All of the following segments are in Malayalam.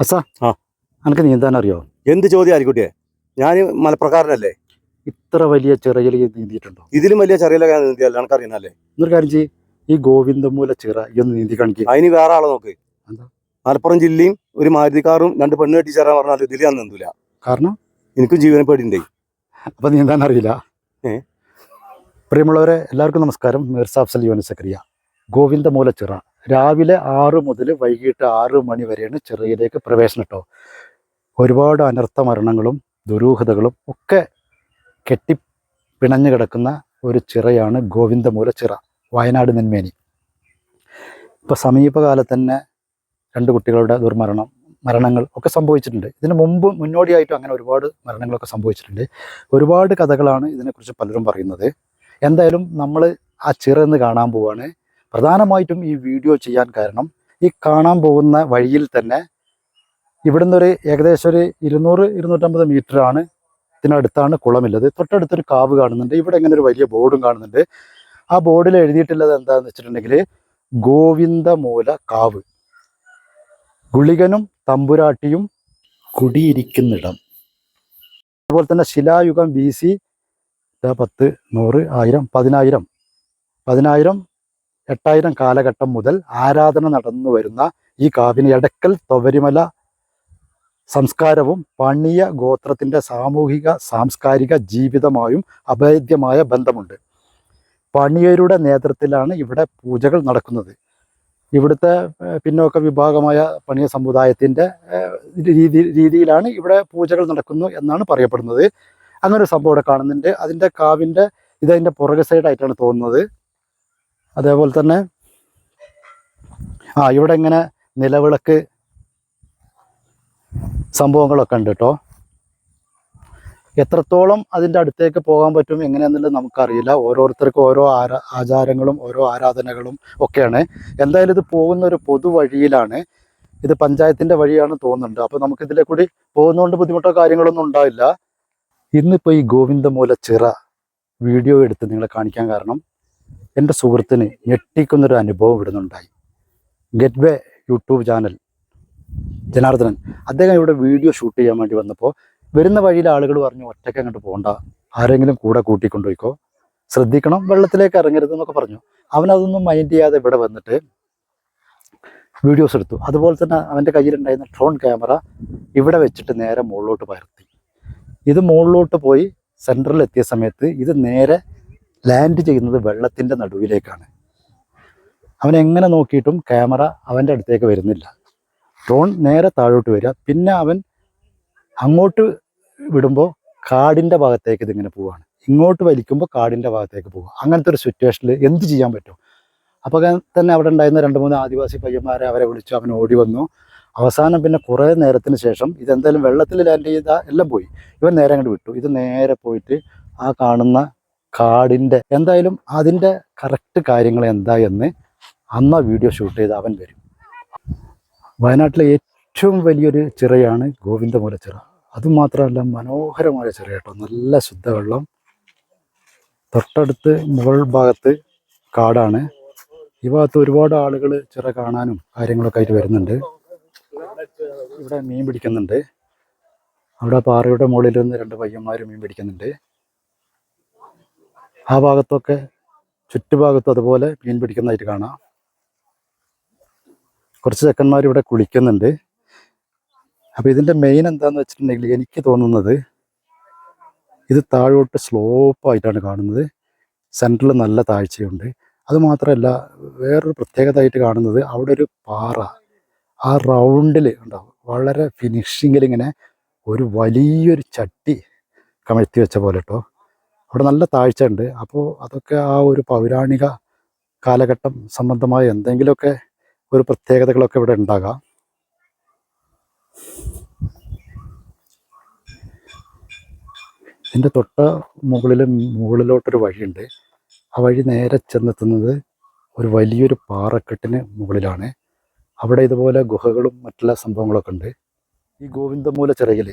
അസാ ആ. എനിക്ക് നീന്താൻ അറിയോ? എന്ത് ചോദ്യം ആലിക്കുട്ടിയെ ഞാൻ മലപ്രകാരനല്ലേ? ഇത്ര വലിയ ചിറയിൽ നീന്തിയിട്ടുണ്ടോ? ഇതിലും വലിയ ചെറിയ നീന്തിയല്ല എനിക്കറിയുന്നല്ലേ എന്നൊരു കാര്യം ചെയ്യ്. ഈ ഗോവിന്ദമൂല ചിറ ഈ ഒന്ന് നീന്തി കാണിക്കുക അതിന് വേറെ ആളെ നോക്ക്. എന്താ? മലപ്പുറം ജില്ലയും ഒരു മാരുതിക്കാറും രണ്ട് പെണ്ണ് കെട്ടി ചേരാൻ പറഞ്ഞാൽ ഇതിൽ ഞാൻ നീന്തൂല. കാരണം? എനിക്കും ജീവനെ പേടിണ്ടേ അപ്പൊ നീന്താൻ അറിയില്ല. ഏ? പ്രിയമുള്ളവരെ എല്ലാവർക്കും നമസ്കാരം. മിർസാഫ്സൽ യോനി സക്രിയ. ഗോവിന്ദമൂല ചിറ. രാവിലെ ആറ് മുതൽ വൈകിട്ട് ആറ് മണി വരെയാണ് ചെറിയയിലേക്ക് പ്രവേശനം കേട്ടോ ഒരുപാട് അനർത്ഥ മരണങ്ങളും ദുരൂഹതകളും ഒക്കെ കെട്ടി പിണഞ്ഞു കിടക്കുന്ന ഒരു ചിറയാണ് ഗോവിന്ദമൂല ചിറ വയനാട് നെന്മേനി. ഇപ്പോൾ സമീപകാലത്ത് തന്നെ രണ്ട് കുട്ടികളുടെ ദുർമരണം മരണങ്ങൾ ഒക്കെ സംഭവിച്ചിട്ടുണ്ട്. ഇതിന് മുമ്പ് മുന്നോടിയായിട്ടും അങ്ങനെ ഒരുപാട് മരണങ്ങളൊക്കെ സംഭവിച്ചിട്ടുണ്ട്. ഒരുപാട് കഥകളാണ് ഇതിനെക്കുറിച്ച് പലരും പറയുന്നത്. എന്തായാലും നമ്മൾ ആ ചിറ എന്ന് കാണാൻ പോവാണ്. പ്രധാനമായിട്ടും ഈ വീഡിയോ ചെയ്യാൻ കാരണം ഈ കാണാൻ പോകുന്ന വഴിയിൽ തന്നെ ഇവിടുന്ന് ഒരു ഏകദേശം ഒരു ഇരുന്നൂറ് ഇരുന്നൂറ്റമ്പത് ആണ്. ഇതിനടുത്താണ് കുളമില്ലത് തൊട്ടടുത്തൊരു കാവ് കാണുന്നുണ്ട്. ഇവിടെ ഇങ്ങനെ ഒരു വലിയ ബോർഡും കാണുന്നുണ്ട്. ആ ബോർഡിൽ എഴുതിയിട്ടുള്ളത് എന്താണെന്ന് വെച്ചിട്ടുണ്ടെങ്കിൽ ഗോവിന്ദമൂല കാവ്. ഗുളികനും തമ്പുരാട്ടിയും കുടിയിരിക്കുന്നിടം. അതുപോലെ തന്നെ ശിലായുഗം ബി സി പത്ത് നൂറ് ആയിരം പതിനായിരം. പതിനായിരം എട്ടായിരം കാലഘട്ടം മുതൽ ആരാധന നടന്നു വരുന്ന ഈ കാവിന് എടക്കൽ തൊവരിമല സംസ്കാരവും പണിയ ഗോത്രത്തിന്റെ സാമൂഹിക സാംസ്കാരിക ജീവിതമായും അഭേദ്യമായ ബന്ധമുണ്ട്. പണിയരുടെ നേതൃത്വത്തിലാണ് ഇവിടെ പൂജകൾ നടക്കുന്നത്. ഇവിടുത്തെ പിന്നോക്ക വിഭാഗമായ പണിയ സമുദായത്തിന്റെ രീതി രീതിയിലാണ് ഇവിടെ പൂജകൾ നടക്കുന്നു എന്നാണ് പറയപ്പെടുന്നത്. അങ്ങനെ ഒരു സംഭവം ഇവിടെ കാണുന്നുണ്ട്. അതിന്റെ കാവിന്റെ ഇതതിന്റെ പുറകെ സൈഡായിട്ടാണ് തോന്നുന്നത്. അതേപോലെ തന്നെ ആ ഇവിടെ ഇങ്ങനെ നിലവിളക്ക് സംഭവങ്ങളൊക്കെ ഉണ്ട് കേട്ടോ എത്രത്തോളം അതിന്റെ അടുത്തേക്ക് പോകാൻ പറ്റും എങ്ങനെയാണെന്നുള്ളത് നമുക്കറിയില്ല. ഓരോരുത്തർക്കും ഓരോ ആചാരങ്ങളും ഓരോ ആരാധനകളും ഒക്കെയാണ്. എന്തായാലും ഇത് പോകുന്ന ഒരു പൊതുവഴിയിലാണ് ഇത് പഞ്ചായത്തിന്റെ വഴിയാണ് തോന്നുന്നുണ്ട്. അപ്പോൾ നമുക്ക് ഇതിലെ കൂടി പോകുന്നതുകൊണ്ട് ബുദ്ധിമുട്ടോ കാര്യങ്ങളൊന്നും ഉണ്ടാവില്ല. ഇന്നിപ്പോൾ ഈ ഗോവിന്ദമൂല ചിറ വീഡിയോ എടുത്ത് നിങ്ങളെ കാണിക്കാൻ കാരണം എന്റെ സുഹൃത്തിന് ഞെട്ടിക്കുന്നൊരു അനുഭവം ഇവിടുന്നുണ്ടായി. Gateway YouTube channel. ജനാർദ്ദനൻ അദ്ദേഹം ഇവിടെ വീഡിയോ ഷൂട്ട് ചെയ്യാൻ വേണ്ടി വന്നപ്പോൾ വരുന്ന വഴിയിൽ ആളുകൾ പറഞ്ഞു ഒറ്റയ്ക്ക് അങ്ങോട്ട് പോകണ്ട ആരെങ്കിലും കൂടെ കൂട്ടിക്കൊണ്ടുപോയിക്കോ ശ്രദ്ധിക്കണം വെള്ളത്തിലേക്ക് ഇറങ്ങരുത് എന്നൊക്കെ പറഞ്ഞു. അവനതൊന്നും മൈൻഡ് ചെയ്യാതെ ഇവിടെ വന്നിട്ട് വീഡിയോസ് എടുത്തു. അതുപോലെ തന്നെ അവന്റെ കയ്യിലുണ്ടായിരുന്ന ഡ്രോൺ ക്യാമറ ഇവിടെ വെച്ചിട്ട് നേരെ മുകളിലോട്ട് പകർത്തി ഇത് മുകളിലോട്ട് പോയി സെന്ററിൽ എത്തിയ സമയത്ത് ഇത് നേരെ ലാൻഡ് ചെയ്യുന്നത് വെള്ളത്തിന്റെ നടുവിലേക്കാണ്. അവൻ എങ്ങനെ നോക്കിയിട്ടും ക്യാമറ അവന്റെ അടുത്തേക്ക് വരുന്നില്ല. ഡ്രോൺ നേരെ താഴോട്ട് വരിക. പിന്നെ അവൻ അങ്ങോട്ട് വിടുമ്പോൾ കാടിന്റെ ഭാഗത്തേക്ക് ഇതിങ്ങനെ പോവുകയാണ് ഇങ്ങോട്ട് വലിക്കുമ്പോൾ കാടിന്റെ ഭാഗത്തേക്ക് പോവുക അങ്ങനത്തെ ഒരു സിറ്റുവേഷനിൽ എന്ത് ചെയ്യാൻ പറ്റും? അപ്പോൾ തന്നെ അവിടെ ഉണ്ടായിരുന്ന രണ്ട് മൂന്ന് ആദിവാസി പയ്യന്മാരെ അവരെ വിളിച്ചു. അവൻ ഓടി വന്നു. അവസാനം പിന്നെ കുറേ നേരത്തിന് ശേഷം ഇതെന്തായാലും വെള്ളത്തിൽ ലാൻഡ് ചെയ്ത എല്ലാം പോയി. ഇവൻ നേരെ അങ്ങോട്ട് വിട്ടു. ഇത് നേരെ പോയിട്ട് ആ കാണുന്ന കാടിന്റെ എന്തായാലും അതിന്റെ കറക്റ്റ് കാര്യങ്ങൾ എന്താ എന്ന് അന്ന് വീഡിയോ ഷൂട്ട് ചെയ്ത് അവൻ വരും. വയനാട്ടിലെ ഏറ്റവും വലിയൊരു ചിറയാണ് ഗോവിന്ദമൂല ചിറ അതുമാത്രമല്ല മനോഹരമായ ചിറ കേട്ടോ. നല്ല ശുദ്ധവെള്ളം. തൊട്ടടുത്ത് മുകൾ ഭാഗത്ത് കാടാണ്. ഈ ഭാഗത്ത് ഒരുപാട് ആളുകൾ ചിറ കാണാനും കാര്യങ്ങളൊക്കെ ആയിട്ട് വരുന്നുണ്ട്. ഇവിടെ മീൻ പിടിക്കുന്നുണ്ട്. അവിടെ പാറയുടെ മുകളിൽ നിന്ന് രണ്ട് പയ്യന്മാർ മീൻ പിടിക്കുന്നുണ്ട്. ആ ഭാഗത്തൊക്കെ ചുറ്റുഭാഗത്തും അതുപോലെ മീൻ പിടിക്കുന്നതായിട്ട് കാണാം. കുറച്ച് ചെക്കന്മാർ ഇവിടെ കുളിക്കുന്നുണ്ട്. അപ്പോൾ ഇതിന്റെ മെയിൻ എന്താണെന്ന് വെച്ചിട്ടുണ്ടെങ്കിൽ എനിക്ക് തോന്നുന്നത് ഇത് താഴോട്ട് സ്ലോപ്പായിട്ടാണ് കാണുന്നത്. സെന്ററിൽ നല്ല താഴ്ചയുണ്ട്. അതുമാത്രമല്ല വേറൊരു പ്രത്യേകതയായിട്ട് കാണുന്നത് അവിടെ ഒരു പാറ. ആ റൗണ്ടിൽ ഉണ്ടാവും വളരെ ഫിനിഷിങ്ങിൽ ഇങ്ങനെ ഒരു വലിയൊരു ചട്ടി കമഴ്ത്തി വെച്ച പോലെ കേട്ടോ അവിടെ നല്ല താഴ്ച ഉണ്ട് അപ്പോൾ അതൊക്കെ ആ ഒരു പൗരാണിക കാലഘട്ടം സംബന്ധമായ എന്തെങ്കിലുമൊക്കെ ഒരു പ്രത്യേകതകളൊക്കെ ഇവിടെ ഉണ്ടാകാം. ഇതിന്റെ തൊട്ട മുകളിൽ മുകളിലോട്ടൊരു വഴിയുണ്ട്. ആ വഴി നേരെ ചെന്നെത്തുന്നത് ഒരു വലിയൊരു പാറക്കെട്ടിന് മുകളിലാണ്. അവിടെ ഇതുപോലെ ഗുഹകളും മറ്റുള്ള സംഭവങ്ങളൊക്കെ ഉണ്ട്. ഈ ഗോവിന്ദമൂല ചിറയിൽ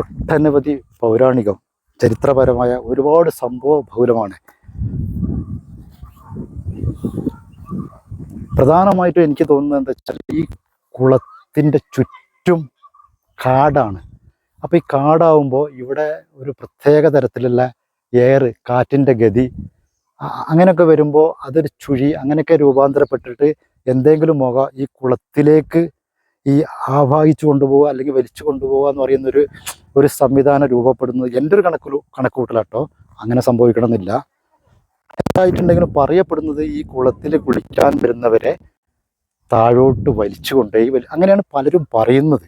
ഒട്ടനവധി പൗരാണികം ചരിത്രപരമായ ഒരുപാട് സംഭവ ബഹുലമാണ്. പ്രധാനമായിട്ടും എനിക്ക് തോന്നുന്നത് എന്താ വെച്ചാൽ ഈ കുളത്തിന്റെ ചുറ്റും കാടാണ്. അപ്പോൾ ഈ കാടാവുമ്പോൾ ഇവിടെ ഒരു പ്രത്യേക തരത്തിലുള്ള എയർ കാറ്റിന്റെ ഗതി അങ്ങനെയൊക്കെ വരുമ്പോൾ അതൊരു ചുഴി അങ്ങനെയൊക്കെ രൂപാന്തരപ്പെട്ടിട്ട് എന്തെങ്കിലും മുഖ ഈ കുളത്തിലേക്ക് ഈ ആവാഹിച്ചു കൊണ്ടുപോവുക അല്ലെങ്കിൽ വലിച്ചു കൊണ്ടുപോവുക എന്ന് പറയുന്ന ഒരു ഒരു സംവിധാനം രൂപപ്പെടുന്നത് എന്റെ ഒരു കണക്കു കണക്കുകൂട്ടലാട്ടോ. അങ്ങനെ സംഭവിക്കണമെന്നില്ല. എന്തായിട്ടുണ്ടെങ്കിലും പറയപ്പെടുന്നത് ഈ കുളത്തിൽ കുളിക്കാൻ വരുന്നവരെ താഴോട്ട് വലിച്ചു കൊണ്ടേ അങ്ങനെയാണ് പലരും പറയുന്നത്.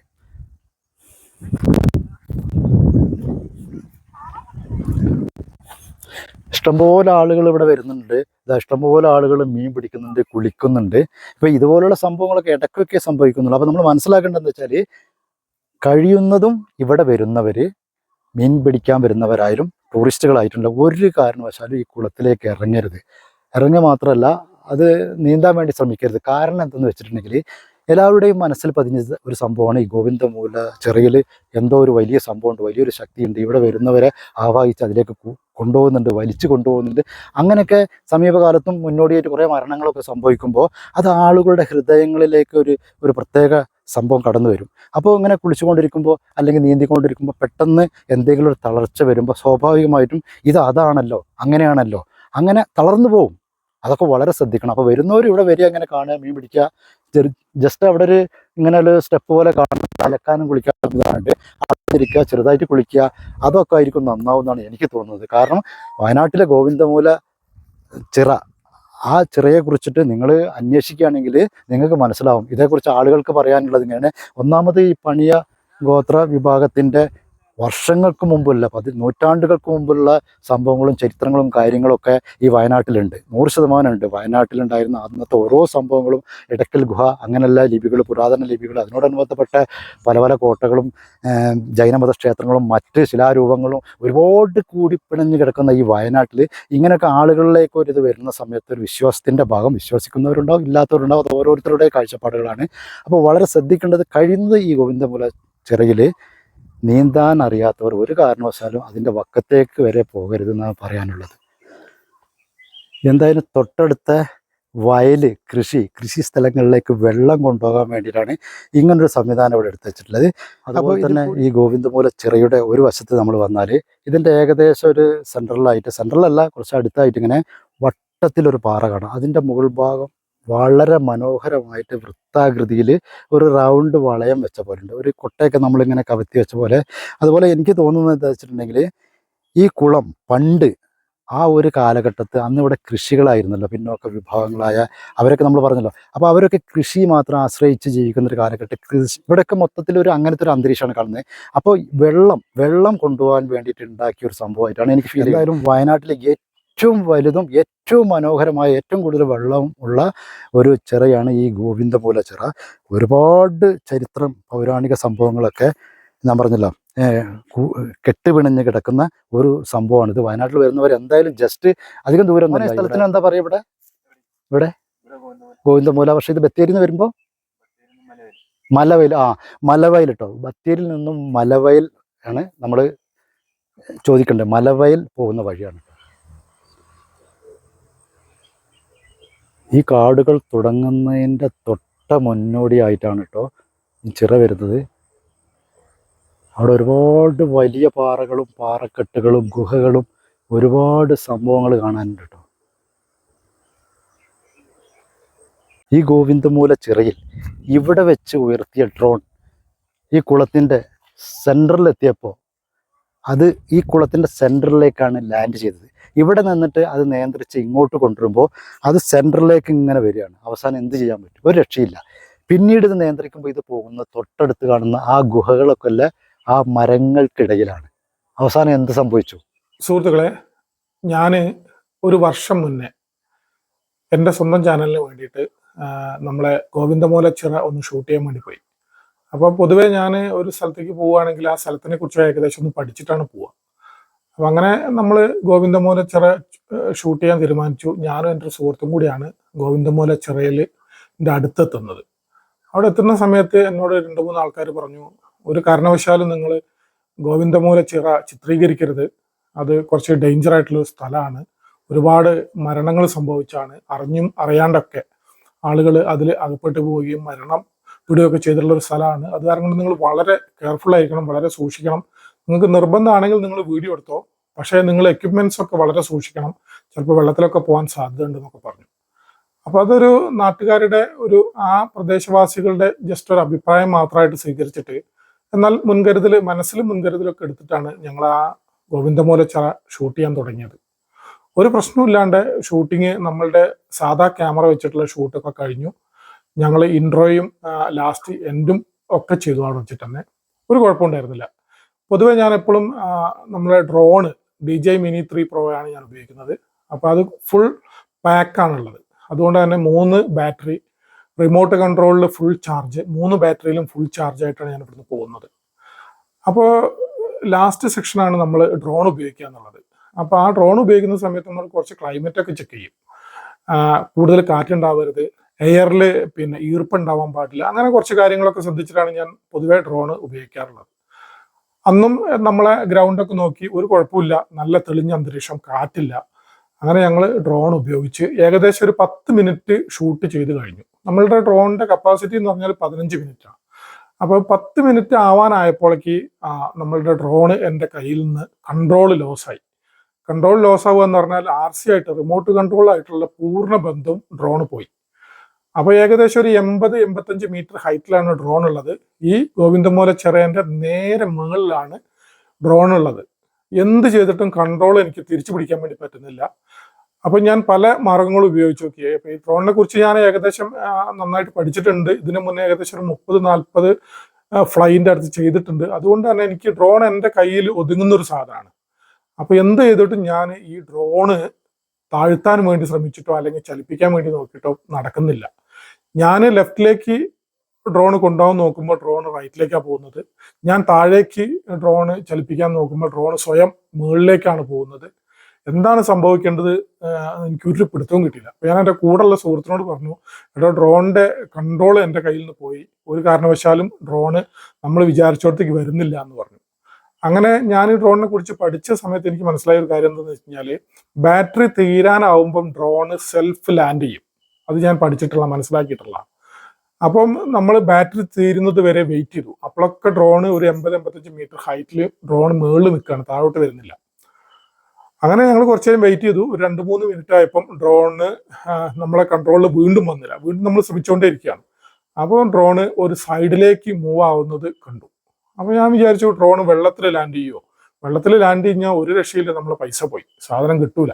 ഇഷ്ടംപോലെ ആളുകൾ ഇവിടെ വരുന്നുണ്ട്. ഇഷ്ടംപോലെ ആളുകൾ മീൻ പിടിക്കുന്നുണ്ട് കുളിക്കുന്നുണ്ട്. ഇപ്പൊ ഇതുപോലുള്ള സംഭവങ്ങളൊക്കെ ഇടയ്ക്കൊക്കെ സംഭവിക്കുന്നുള്ളൂ അപ്പൊ നമ്മൾ മനസ്സിലാക്കേണ്ടതെന്ന് വെച്ചാൽ കഴിയുന്നതും ഇവിടെ വരുന്നവര് മീൻ പിടിക്കാൻ വരുന്നവരായാലും ടൂറിസ്റ്റുകളായിട്ടുള്ള ഒരു കാരണവശാലും ഈ കുളത്തിലേക്ക് ഇറങ്ങരുത്. ഇറങ്ങുക മാത്രമല്ല അത് നീന്താൻ വേണ്ടി ശ്രമിക്കരുത്. കാരണം എന്തെന്ന് വെച്ചിട്ടുണ്ടെങ്കിൽ എല്ലാവരുടെയും മനസ്സിൽ പതിഞ്ഞ ഒരു സംഭവമാണ് ഈ ഗോവിന്ദമൂല ചെറിയിൽ എന്തോ ഒരു വലിയ സംഭവമുണ്ട്. വലിയൊരു ശക്തിയുണ്ട്. ഇവിടെ വരുന്നവരെ ആവാഹിച്ച് അതിലേക്ക് കൊണ്ടുപോകുന്നുണ്ട്. വലിച്ചു കൊണ്ടുപോകുന്നുണ്ട്. അങ്ങനെയൊക്കെ സമീപകാലത്തും മുന്നോടിയായിട്ട് കുറേ മരണങ്ങളൊക്കെ സംഭവിക്കുമ്പോൾ അത് ആളുകളുടെ ഹൃദയങ്ങളിലേക്ക് ഒരു ഒരു പ്രത്യേക സംഭവം കടന്നു വരും. അപ്പോൾ ഇങ്ങനെ കുളിച്ചുകൊണ്ടിരിക്കുമ്പോൾ അല്ലെങ്കിൽ നീന്തിക്കൊണ്ടിരിക്കുമ്പോൾ പെട്ടെന്ന് എന്തെങ്കിലും ഒരു തളർച്ച വരുമ്പോൾ സ്വാഭാവികമായിട്ടും ഇത് അതാണല്ലോ അങ്ങനെയാണല്ലോ. അങ്ങനെ തളർന്നു പോകും അതൊക്കെ വളരെ ശ്രദ്ധിക്കണം. അപ്പോൾ വരുന്നവർ ഇവിടെ വരിക അങ്ങനെ കാണുക മീൻ പിടിക്കുക ജസ്റ്റ് അവിടെ ഒരു ഇങ്ങനെ ഒരു സ്റ്റെപ്പ് പോലെ കാണുന്ന അലക്കാനും കുളിക്കാനും ഇതാണ്ട് അതിരിക്കുക ചെറുതായിട്ട് കുളിക്കുക അതൊക്കെ ആയിരിക്കും നന്നാവുമെന്നാണ് എനിക്ക് തോന്നുന്നത്. കാരണം വയനാട്ടിലെ ഗോവിന്ദമൂല ചിറ ആ ചിറയെ കുറിച്ചിട്ട് നിങ്ങൾ അന്വേഷിക്കുകയാണെങ്കിൽ നിങ്ങൾക്ക് മനസ്സിലാവും. ഇതേക്കുറിച്ച് ആളുകൾക്ക് പറയാനുള്ളത് ഇങ്ങനെ ഒന്നാമത് ഈ പണിയ ഗോത്ര വിഭാഗത്തിന്റെ വർഷങ്ങൾക്ക് മുമ്പുള്ള പതി നൂറ്റാണ്ടുകൾക്ക് മുമ്പുള്ള സംഭവങ്ങളും ചരിത്രങ്ങളും കാര്യങ്ങളൊക്കെ ഈ വയനാട്ടിലുണ്ട്. നൂറ് ശതമാനം ഉണ്ട് വയനാട്ടിലുണ്ടായിരുന്ന അന്നത്തെ ഓരോ സംഭവങ്ങളും ഇടക്കൽ ഗുഹ അങ്ങനെയുള്ള ലിപികൾ പുരാതന ലിപികൾ അതിനോടനുബന്ധപ്പെട്ട പല പല കോട്ടകളും ജൈനമത ക്ഷേത്രങ്ങളും മറ്റ് ശിലാരൂപങ്ങളും ഒരുപാട് കൂടി പിണഞ്ഞു കിടക്കുന്ന ഈ വയനാട്ടിൽ ഇങ്ങനെയൊക്കെ ആളുകളിലേക്ക് ഒരു ഇത് വരുന്ന സമയത്ത് ഒരു വിശ്വാസത്തിന്റെ ഭാഗം വിശ്വസിക്കുന്നവരുണ്ടാവും ഇല്ലാത്തവരുണ്ടാവും അത് ഓരോരുത്തരുടെ കാഴ്ചപ്പാടുകളാണ്. അപ്പോൾ വളരെ ശ്രദ്ധിക്കേണ്ടത് കഴിയുന്നത് ഈ ഗോവിന്ദമൂല ചിറയിൽ നീന്താൻ അറിയാത്തവർ ഒരു കാരണവശാലും അതിന്റെ വക്കത്തേക്ക് വരെ പോകരുതെന്നാണ് പറയാനുള്ളത്. എന്തായാലും തൊട്ടടുത്ത വയൽ കൃഷി കൃഷി സ്ഥലങ്ങളിലേക്ക് വെള്ളം കൊണ്ടുപോകാൻ വേണ്ടിയിട്ടാണ് ഇങ്ങനൊരു സംവിധാനം ഇവിടെ എടുത്തു വെച്ചിട്ടുള്ളത്. അതുപോലെ തന്നെ ഈ ഗോവിന്ദമൂല ചിറയുടെ ഒരു വശത്ത് നമ്മൾ വന്നാൽ ഇതിന്റെ ഏകദേശം ഒരു സെൻട്രലായിട്ട് സെൻട്രലല്ല കുറച്ച് അടുത്തായിട്ട് ഇങ്ങനെ വട്ടത്തിലൊരു പാറ കാണാം. അതിന്റെ മുകൾ ഭാഗം വളരെ മനോഹരമായിട്ട് വൃത്താകൃതിയിൽ ഒരു റൗണ്ട് വളയം വെച്ച പോലെ ഉണ്ട് ഒരു കൊട്ടയൊക്കെ നമ്മളിങ്ങനെ കവത്തി വെച്ച പോലെ. അതുപോലെ എനിക്ക് തോന്നുന്നത് എന്താ വെച്ചിട്ടുണ്ടെങ്കിൽ ഈ കുളം പണ്ട് ആ ഒരു കാലഘട്ടത്ത് അന്ന് ഇവിടെ കൃഷികളായിരുന്നല്ലോ. പിന്നോക്ക വിഭാഗങ്ങളായ അവരൊക്കെ നമ്മൾ പറഞ്ഞല്ലോ. അപ്പോൾ അവരൊക്കെ കൃഷി മാത്രം ആശ്രയിച്ച് ജീവിക്കുന്ന ഒരു കാലഘട്ടം. കൃഷി ഇവിടെയൊക്കെ മൊത്തത്തിൽ ഒരു അങ്ങനത്തെ ഒരു അന്തരീക്ഷമാണ് കാണുന്നത്. അപ്പോൾ വെള്ളം വെള്ളം കൊണ്ടുപോകാൻ വേണ്ടിയിട്ട് ഉണ്ടാക്കിയ ഒരു സംഭവമായിട്ടാണ് എനിക്ക് ഫീൽ എന്തായാലും വയനാട്ടിലെ ഏറ്റവും വലുതും ഏറ്റവും മനോഹരമായ ഏറ്റവും കൂടുതൽ വെള്ളം ഉള്ള ഒരു ചിറയാണ് ഈ ഗോവിന്ദമൂല ചിറ. ഒരുപാട് ചരിത്രം പൗരാണിക സംഭവങ്ങളൊക്കെ ഞാൻ പറഞ്ഞല്ലോ ഏഹ് കെട്ടുപിണഞ്ഞ് കിടക്കുന്ന ഒരു സംഭവമാണ് ഇത് വയനാട്ടിൽ വരുന്നവർ എന്തായാലും ജസ്റ്റ് അധികം ദൂരം. സ്ഥലത്തിന് എന്താ പറയുക ഇവിടെ? ഇവിടെ? ഗോവിന്ദമൂല. പക്ഷേ ഇത് ബത്തേരിന്ന് നിന്ന് വരുമ്പോൾ മലവയൽ. ആ മലവയൽ കേട്ടോ ബത്തേരിയിൽ നിന്നും മലവയൽ ആണ് നമ്മൾ ചോദിക്കേണ്ടത് മലവയൽ പോകുന്ന വഴിയാണ് ഈ കാടുകൾ തുടങ്ങുന്നതിന്റെ തൊട്ട മുന്നോടിയായിട്ടാണ് കേട്ടോ ഈ ചിറ വരുന്നത്. അവിടെ ഒരുപാട് വലിയ പാറകളും പാറക്കെട്ടുകളും ഗുഹകളും ഒരുപാട് സംഭവങ്ങൾ കാണാനുണ്ട് കേട്ടോ ഈ ഗോവിന്ദമൂല ചിറയിൽ ഇവിടെ വെച്ച് ഉയർത്തിയ ഡ്രോൺ ഈ കുളത്തിന്റെ സെന്ററിലെത്തിയപ്പോൾ അത് ഈ കുളത്തിന്റെ സെന്ററിലേക്കാണ് ലാൻഡ് ചെയ്തത്. ഇവിടെ നിന്നിട്ട് അത് നിയന്ത്രിച്ച് ഇങ്ങോട്ട് കൊണ്ടുവരുമ്പോൾ അത് സെന്ററിലേക്ക് ഇങ്ങനെ വരികയാണ്. അവസാനം എന്ത് ചെയ്യാൻ പറ്റും? ഒരു രക്ഷയില്ല. പിന്നീട് ഇത് നിയന്ത്രിക്കുമ്പോൾ ഇത് പോകുന്ന തൊട്ടടുത്ത് കാണുന്ന ആ ഗുഹകളൊക്കെ അല്ല ആ മരങ്ങൾക്കിടയിലാണ്. അവസാനം എന്ത് സംഭവിച്ചു? സുഹൃത്തുക്കളെ ഞാൻ ഒരു വർഷം മുന്നേ എന്റെ സ്വന്തം ചാനലിന് വേണ്ടിയിട്ട് നമ്മളെ ഗോവിന്ദമൂല ചിറ ഒന്ന് ഷൂട്ട് ചെയ്യാൻ വേണ്ടി പോയി. അപ്പോൾ പൊതുവേ ഞാൻ ഒരു സ്ഥലത്തേക്ക് പോവുകയാണെങ്കിൽ ആ സ്ഥലത്തിനെ കുറിച്ച് ഏകദേശം ഒന്ന് പഠിച്ചിട്ടാണ് പോവുക. അപ്പം അങ്ങനെ നമ്മൾ ഗോവിന്ദമൂല ചിറ ഷൂട്ട് ചെയ്യാൻ തീരുമാനിച്ചു. ഞാനും എന്റെ ഒരു സുഹൃത്തും കൂടിയാണ് ഗോവിന്ദമൂല ചിറയിൽ എന്റെ അടുത്തെത്തുന്നത്. അവിടെ എത്തുന്ന സമയത്ത് എന്നോട് രണ്ട് മൂന്ന് ആൾക്കാർ പറഞ്ഞു ഒരു കാരണവശാലും നിങ്ങൾ ഗോവിന്ദമൂലച്ചിറ ചിത്രീകരിക്കരുത്. അത് കുറച്ച് ഡേഞ്ചർ ആയിട്ടുള്ള സ്ഥലമാണ്. ഒരുപാട് മരണങ്ങൾ സംഭവിച്ചാണ്. അറിഞ്ഞും അറിയാണ്ടൊക്കെ ആളുകൾ അതിൽ അകപ്പെട്ടു പോവുകയും മരണം വീഡിയോ ചെയ്തിട്ടുള്ള ഒരു സ്ഥലമാണ്. അത് കാരണം നിങ്ങൾ വളരെ കെയർഫുൾ ആയിരിക്കണം വളരെ സൂക്ഷിക്കണം. നിങ്ങൾക്ക് നിർബന്ധമാണെങ്കിൽ നിങ്ങൾ വീഡിയോ എടുത്തോ പക്ഷേ നിങ്ങൾ എക്യുപ്മെന്റ്സ് ഒക്കെ വളരെ സൂക്ഷിക്കണം. ചിലപ്പോൾ വെള്ളത്തിലൊക്കെ പോകാൻ സാധ്യതയുണ്ട് എന്നൊക്കെ പറഞ്ഞു. അപ്പോൾ അതൊരു നാട്ടുകാരുടെ ഒരു ആ പ്രദേശവാസികളുടെ ജസ്റ്റ് ഒരു അഭിപ്രായം മാത്രമായിട്ട് സ്വീകരിച്ചിട്ട് എന്നാൽ മുൻകരുതൽ മനസ്സിൽ മുൻകരുതലൊക്കെ എടുത്തിട്ടാണ് ഞങ്ങൾ ആ ഗോവിന്ദമൂലച്ചറ ഷൂട്ട് ചെയ്യാൻ തുടങ്ങിയത്. ഒരു പ്രശ്നമില്ലാണ്ട് ഷൂട്ടിങ് നമ്മളുടെ സാധാ ക്യാമറ വെച്ചിട്ടുള്ള ഷൂട്ടൊക്കെ കഴിഞ്ഞു. ഞങ്ങൾ ഇൻട്രോയും ലാസ്റ്റ് എൻഡും ഒക്കെ ചെയ്തു അവിടെ വെച്ചിട്ട് തന്നെ ഒരു കുഴപ്പമുണ്ടായിരുന്നില്ല. പൊതുവേ ഞാൻ എപ്പോഴും നമ്മുടെ drone D J mini three pro ആണ് ഞാൻ ഉപയോഗിക്കുന്നത്. അപ്പോൾ അത് ഫുൾ പാക്കാണുള്ളത് അതുകൊണ്ട് തന്നെ മൂന്ന് ബാറ്ററി റിമോട്ട് കൺട്രോളിൽ ഫുൾ ചാർജ് മൂന്ന് ബാറ്ററിയിലും ഫുൾ ചാർജ് ആയിട്ടാണ് ഞാൻ ഇവിടുന്ന് പോകുന്നത്. അപ്പോൾ ലാസ്റ്റ് സെക്ഷനാണ് നമ്മൾ ഡ്രോൺ ഉപയോഗിക്കുക എന്നുള്ളത്. അപ്പോൾ ആ ഡ്രോൺ ഉപയോഗിക്കുന്ന സമയത്ത് നമ്മൾ കുറച്ച് ക്ലൈമറ്റൊക്കെ ചെക്ക് ചെയ്യും. കൂടുതൽ കാറ്റുണ്ടാവരുത്. എയറിൽ പിന്നെ ഈർപ്പുണ്ടാവാൻ പാടില്ല. അങ്ങനെ കുറച്ച് കാര്യങ്ങളൊക്കെ ശ്രദ്ധിച്ചിട്ടാണ് ഞാൻ പൊതുവേ ഡ്രോൺ ഉപയോഗിക്കാറുള്ളത്. അന്നും നമ്മളെ ഗ്രൗണ്ടൊക്കെ നോക്കി ഒരു കുഴപ്പമില്ല. നല്ല തെളിഞ്ഞ അന്തരീക്ഷം കാറ്റില്ല. അങ്ങനെ ഞങ്ങൾ ഡ്രോൺ ഉപയോഗിച്ച് ഏകദേശം ഒരു പത്ത് മിനിറ്റ് ഷൂട്ട് ചെയ്ത് കഴിഞ്ഞു. നമ്മളുടെ ഡ്രോണിന്റെ കപ്പാസിറ്റി എന്ന് പറഞ്ഞാൽ പതിനഞ്ച് മിനിറ്റാണ് അപ്പോൾ പത്ത് മിനിറ്റ് ആവാനായപ്പോഴേക്ക് നമ്മളുടെ ഡ്രോണ് എന്റെ കയ്യിൽ നിന്ന് കൺട്രോൾ ലോസായി കൺട്രോൾ ലോസ് ആവുക എന്ന് പറഞ്ഞാൽ ആർ സി ആയിട്ട് റിമോട്ട് കൺട്രോൾ ആയിട്ടുള്ള പൂർണ ബന്ധം ഡ്രോണ് പോയി. അപ്പോൾ ഏകദേശം ഒരു എൺപത് എൺപത്തഞ്ച് മീറ്റർ ഹൈറ്റിലാണ് ഡ്രോൺ ഉള്ളത്. ഈ ഗോവിന്ദമൂല ചെറയന്റെ നേരെ മുകളിലാണ് ഡ്രോൺ ഉള്ളത്. എന്ത് ചെയ്തിട്ടും കൺട്രോൾ എനിക്ക് തിരിച്ചു പിടിക്കാൻ വേണ്ടി പറ്റുന്നില്ല. അപ്പൊ ഞാൻ പല മാർഗങ്ങളും ഉപയോഗിച്ചു നോക്കി. അപ്പൊ ഈ ഡ്രോണിനെ കുറിച്ച് ഞാൻ ഏകദേശം നന്നായിട്ട് പഠിച്ചിട്ടുണ്ട്. ഇതിനു മുന്നേ ഏകദേശം ഒരു മുപ്പത് നാൽപ്പത് ഫ്ലൈന്റെ അടുത്ത് ചെയ്തിട്ടുണ്ട്. അതുകൊണ്ട് തന്നെ എനിക്ക് ഡ്രോൺ എന്റെ കയ്യിൽ ഒതുങ്ങുന്ന ഒരു സാധനമാണ്. അപ്പൊ എന്ത് ചെയ്തിട്ടും ഞാൻ ഈ ഡ്രോണ് താഴ്ത്താൻ വേണ്ടി ശ്രമിച്ചിട്ടോ അല്ലെങ്കിൽ ചലിപ്പിക്കാൻ വേണ്ടി നോക്കിയിട്ടോ നടക്കുന്നില്ല. ഞാൻ ലെഫ്റ്റിലേക്ക് ഡ്രോൺ കൊണ്ടുപോകാൻ നോക്കുമ്പോൾ ഡ്രോൺ റൈറ്റിലേക്കാണ് പോകുന്നത്. ഞാൻ താഴേക്ക് ഡ്രോണ് ചലിപ്പിക്കാൻ നോക്കുമ്പോൾ ഡ്രോൺ സ്വയം മുകളിലേക്കാണ് പോകുന്നത്. എന്താണ് സംഭവിക്കേണ്ടത്? ആഹ് എനിക്ക് ഒരു പിടുത്തവും കിട്ടിയില്ല. അപ്പൊ ഞാൻ എന്റെ കൂടെയുള്ള സുഹൃത്തിനോട് പറഞ്ഞു എടോ ഡ്രോണിന്റെ കൺട്രോൾ എന്റെ കയ്യിൽ നിന്ന് പോയി. ഒരു കാരണവശാലും ഡ്രോണ് നമ്മൾ വിചാരിച്ചോടത്തേക്ക് വരുന്നില്ല എന്ന് പറഞ്ഞു. അങ്ങനെ ഞാൻ ഈ ഡ്രോണിനെ കുറിച്ച് പഠിച്ച സമയത്ത് എനിക്ക് മനസ്സിലായ ഒരു കാര്യം എന്താണെന്ന് വെച്ച് കഴിഞ്ഞാൽ ബാറ്ററി തീരാനാവുമ്പം ഡ്രോണ് സെൽഫ് ലാൻഡ് ചെയ്യും. അത് ഞാൻ പഠിച്ചിട്ടുള്ള മനസ്സിലാക്കിയിട്ടുള്ള. അപ്പം നമ്മൾ ബാറ്ററി തീരുന്നത് വരെ വെയിറ്റ് ചെയ്തു. അപ്പോഴൊക്കെ ഡ്രോൺ ഒരു എൺപത് എൺപത്തഞ്ച് മീറ്റർ ഹൈറ്റിൽ ഡ്രോൺ മുകളിൽ നിൽക്കുകയാണ്. താഴോട്ട് വരുന്നില്ല. അങ്ങനെ ഞങ്ങൾ കുറച്ച് നേരം വെയിറ്റ് ചെയ്തു. ഒരു രണ്ട് മൂന്ന് മിനിറ്റ് ആയപ്പം ഡ്രോണ് നമ്മളെ കൺട്രോളിൽ വീണ്ടും വന്നില്ല. വീണ്ടും നമ്മൾ ശ്രമിച്ചുകൊണ്ടേ ഇരിക്കുകയാണ് അപ്പോൾ ഡ്രോണ് ഒരു സൈഡിലേക്ക് മൂവ് ആവുന്നത് കണ്ടു. അപ്പോൾ ഞാൻ വിചാരിച്ചു ഡ്രോൺ വെള്ളത്തിൽ ലാൻഡ് ചെയ്യുമോ വെള്ളത്തിൽ ലാൻഡ് കഴിഞ്ഞാൽ ഒരു രക്ഷയില്ല. നമ്മൾ പൈസ പോയി. സാധനം കിട്ടൂല.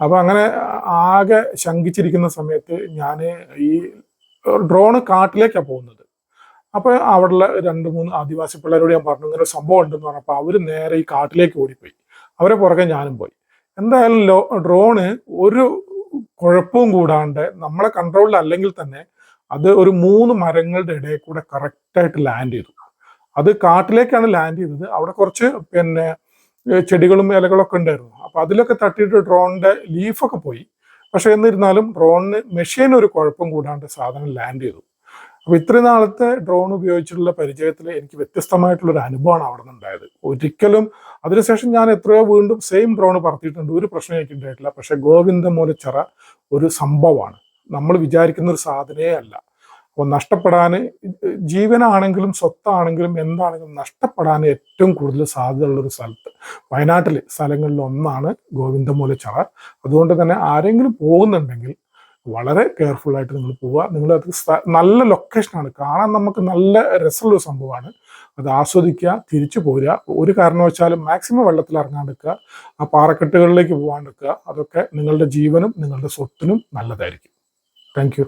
അപ്പോൾ അങ്ങനെ ആകെ ശങ്കിച്ചിരിക്കുന്ന സമയത്ത് ഞാൻ ഈ ഡ്രോണ് കാട്ടിലേക്കാണ് പോകുന്നത്. അപ്പോൾ അവിടെയുള്ള രണ്ട് മൂന്ന് ആദിവാസി പിള്ളേരോട് ഞാൻ പറഞ്ഞു ഇങ്ങനെ സംഭവം ഉണ്ടെന്ന് പറഞ്ഞപ്പോൾ അവർ നേരെ ഈ കാട്ടിലേക്ക് ഓടിപ്പോയി. അവരെ പുറകെ ഞാനും പോയി. എന്തായാലും ലോ ഡ്രോണ് ഒരു കുഴപ്പവും കൂടാണ്ട് നമ്മളെ കൺട്രോളിൽ അല്ലെങ്കിൽ തന്നെ അത് ഒരു മൂന്ന് മരങ്ങളുടെ ഇടയിൽ കൂടെ കറക്റ്റായിട്ട് ലാൻഡ് ചെയ്തു. അത് കാട്ടിലേക്കാണ് ലാൻഡ് ചെയ്തത്. അവിടെ കുറച്ച് പിന്നെ ചെടികളും ഇലകളൊക്കെ ഉണ്ടായിരുന്നു. അപ്പൊ അതിലൊക്കെ തട്ടിയിട്ട് ഡ്രോണിന്റെ ലീഫൊക്കെ പോയി. പക്ഷെ എന്നിരുന്നാലും ഡ്രോണിന് മെഷീൻ ഒരു കുഴപ്പം കൂടാണ്ട് സാധനം ലാൻഡ് ചെയ്തു. അപ്പൊ ഇത്രയും നാളത്തെ ഡ്രോൺ ഉപയോഗിച്ചിട്ടുള്ള പരിചയത്തിൽ എനിക്ക് വ്യത്യസ്തമായിട്ടുള്ള ഒരു അനുഭവമാണ് അവിടെ നിന്നുണ്ടായത്. ഒരിക്കലും അതിനുശേഷം ഞാൻ എത്രയോ വീണ്ടും സെയിം ഡ്രോൺ പറത്തിയിട്ടുണ്ട്. ഒരു പ്രശ്നം എനിക്ക് ഉണ്ടായിട്ടില്ല. പക്ഷെ ഗോവിന്ദമൂലച്ചിറ ഒരു സംഭവമാണ്. നമ്മൾ വിചാരിക്കുന്ന ഒരു സാധനയേ അല്ല. അപ്പോൾ നഷ്ടപ്പെടാൻ ജീവനാണെങ്കിലും സ്വത്താണെങ്കിലും എന്താണെങ്കിലും നഷ്ടപ്പെടാൻ ഏറ്റവും കൂടുതൽ സാധ്യതയുള്ള ഒരു സ്ഥലത്ത് വയനാട്ടിൽ സ്ഥലങ്ങളിൽ ഒന്നാണ് ഗോവിന്ദമൂലച്ചിറ അതുകൊണ്ട് തന്നെ ആരെങ്കിലും പോകുന്നുണ്ടെങ്കിൽ വളരെ കെയർഫുൾ ആയിട്ട് നിങ്ങൾ പോവുക. നിങ്ങൾ അത് നല്ല ലൊക്കേഷനാണ് കാണാൻ നമുക്ക് നല്ല രസമുള്ള സംഭവമാണ്. അത് ആസ്വദിക്കുക തിരിച്ചു പോരുക. ഒരു കാരണവശാലും മാക്സിമം വെള്ളത്തിൽ ഇറങ്ങാണ്ടിരിക്കുക ആ പാറക്കെട്ടുകളിലേക്ക് പോകാണ്ടിരിക്കുക അതൊക്കെ നിങ്ങളുടെ ജീവനും നിങ്ങളുടെ സ്വത്തിനും നല്ലതായിരിക്കും. താങ്ക്